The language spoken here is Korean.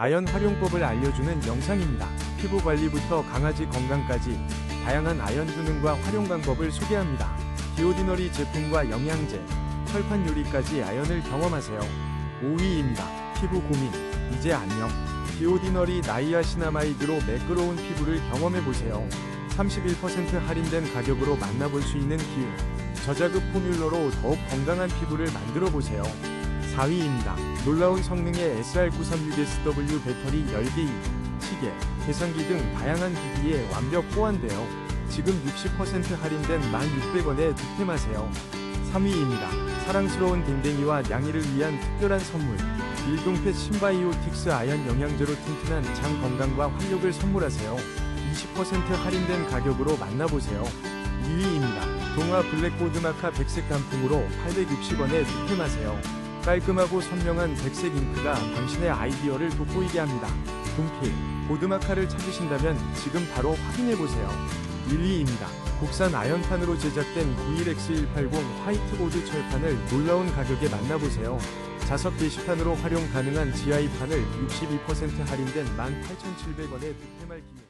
아연 활용법을 알려주는 영상입니다. 피부 관리부터 강아지 건강까지 다양한 아연 기능과 활용 방법을 소개합니다. 디오디너리 제품과 영양제, 철판 요리까지 아연을 경험하세요. 5위입니다. 피부 고민, 이제 안녕. 디오디너리 나이아시나마이드로 매끄러운 피부를 경험해보세요. 31% 할인된 가격으로 만나볼 수 있는 기회. 저자급 포뮬러로 더욱 건강한 피부를 만들어보세요. 4위입니다. 놀라운 성능의 SR936SW 배터리 10개, 시계, 계산기 등 다양한 기기에 완벽 호환되어 지금 60% 할인된 1,600원에 득템하세요. 3위입니다. 사랑스러운 댕댕이와 냥이를 위한 특별한 선물. 일동펫 신바이오틱스 아연 영양제로 튼튼한 장 건강과 활력을 선물하세요. 20% 할인된 가격으로 만나보세요. 2위입니다. 동화 블랙보드 마카 백색 단풍으로 860원에 득템하세요. 깔끔하고 선명한 백색 잉크가 당신의 아이디어를 돋보이게 합니다. 분필, 보드마카를 찾으신다면 지금 바로 확인해보세요. 1위입니다. 국산 아연판으로 제작된 91X180 화이트보드 철판을 놀라운 가격에 만나보세요. 자석 게시판으로 활용 가능한 GI판을 62% 할인된 18,700원에 득템할 기회.